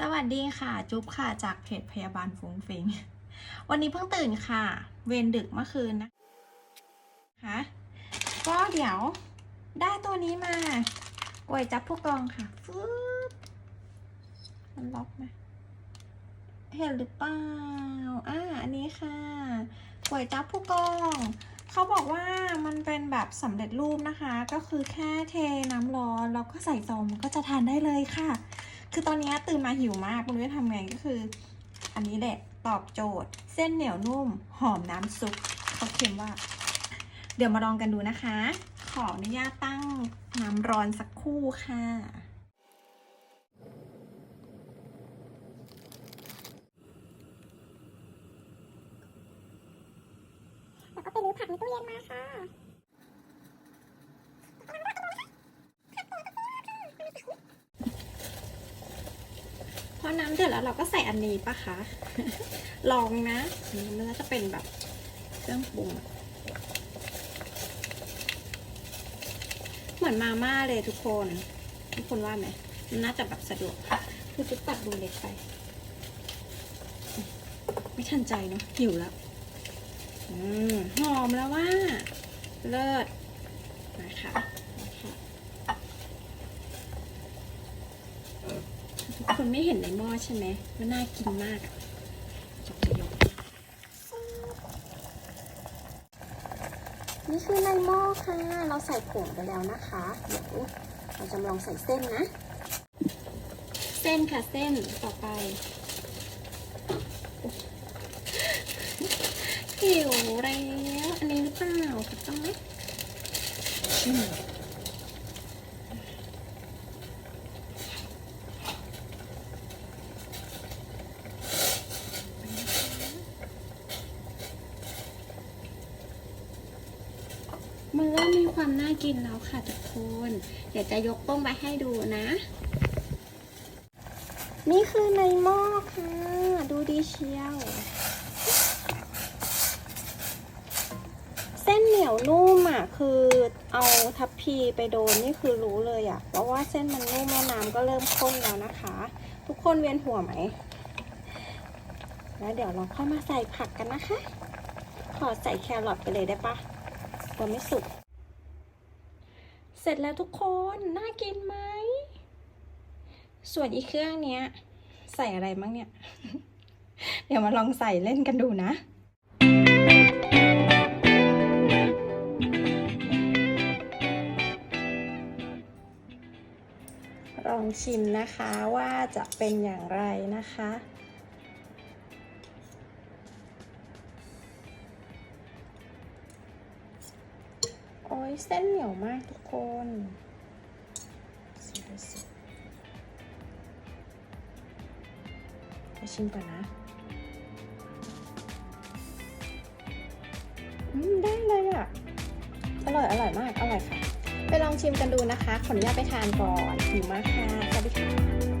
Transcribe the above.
สวัสดีค่ะ จุ๊บค่ะ จากเพจพยาบาลฟุ้งฟิง วันนี้เพิ่งตื่นค่ะ เวรดึกเมื่อคืนนะคะก็เดี๋ยวได้ตัวนี้มาก๋วยจับผู้กองค่ะฟืบมันล็อกไหมเห็นหรือเปล่าอ่าอันนี้ค่ะก๋วยจับผู้กองเขาบอกว่ามันเป็นแบบสำเร็จรูปนะคะ ก็คือแค่เทน้ำร้อนแล้วก็ใส่ซองก็จะทานได้เลยค่ะ คือตอนนี้ตื่นมาหิวมากไม่รู้จะทำไงก็คือ อันนี้แหละตอบโจทย์ เส้นเหนียวนุ่ม หอมน้ำซุปเขาเขียนว่า เดี๋ยวมาลองกันดูนะคะ ขออนุญาตตั้งน้ำร้อนสักครู่ค่ะ แล้วก็ไปรื้อผักในตู้เย็นมาค่ะ น้ำเดือดแล้วเราก็ใส่อันนี้ปะคะ ลองนะนี่มันน่าจะเป็นแบบเครื่องปรุงเหมือนมาม่าเลยทุกคน ทุกคนว่าไหมมันน่าจะแบบสะดวกคือจุ๊บตัดดูเล็กไป ไม่ทันใจเนาะหิวแล้วอืมหอมแล้วว่า เลิศนะคะนะคะทุก คนไม่เห็นในหม้อใช่ไหมว่าน่ากินมากอะจบประโยคนี่คือในหม้อค่ะ เราใส่ผงไปแล้วนะคะ เดี๋ยวเราจะมาลองใส่เส้นนะ เส้นค่ะเส้นต่อไปหิวแล้วอันนี้หรือเปล่าถูกต้องไหม มันเริ่มมีความน่ากินแล้วค่ะทุกคน เดี๋ยวจะยกโป้งไปให้ดูนะ นี่คือในหม้อค่ะ ดูดีเชียว เส้นเหนียวนุ่มอะ คือเอาทัพพีไปโดนนี่คือรู้เลยอะ เพราะว่าเส้นมันนุ่มแล้วน้ำก็เริ่มข้นแล้วนะคะ ทุกคนเวียนหัวไหม แล้วเดี๋ยวเราค่อยมาใส่ผักกันนะคะ ขอใส่แครอทไปเลยได้ปะ กลัวไม่สุก เสร็จแล้วทุกคน น่ากินไหม ส่วนอีเครื่องเนี้ย ใส่อะไรมั้งเนี่ย เดี๋ยวมาลองใส่เล่นกันดูนะลองชิมนะคะว่าจะเป็นอย่างไรนะคะ ยเส้นเหนียวมากทุกคนสิดูสิไปชิมก่อนนะ อืม ได้เลยอะ อร่อย อร่อยมาก อร่อยค่ะ ไปลองชิมกันดูนะคะ ขออนุญาตไปทานก่อนหิวมากค่ะสวัสดีค่ะ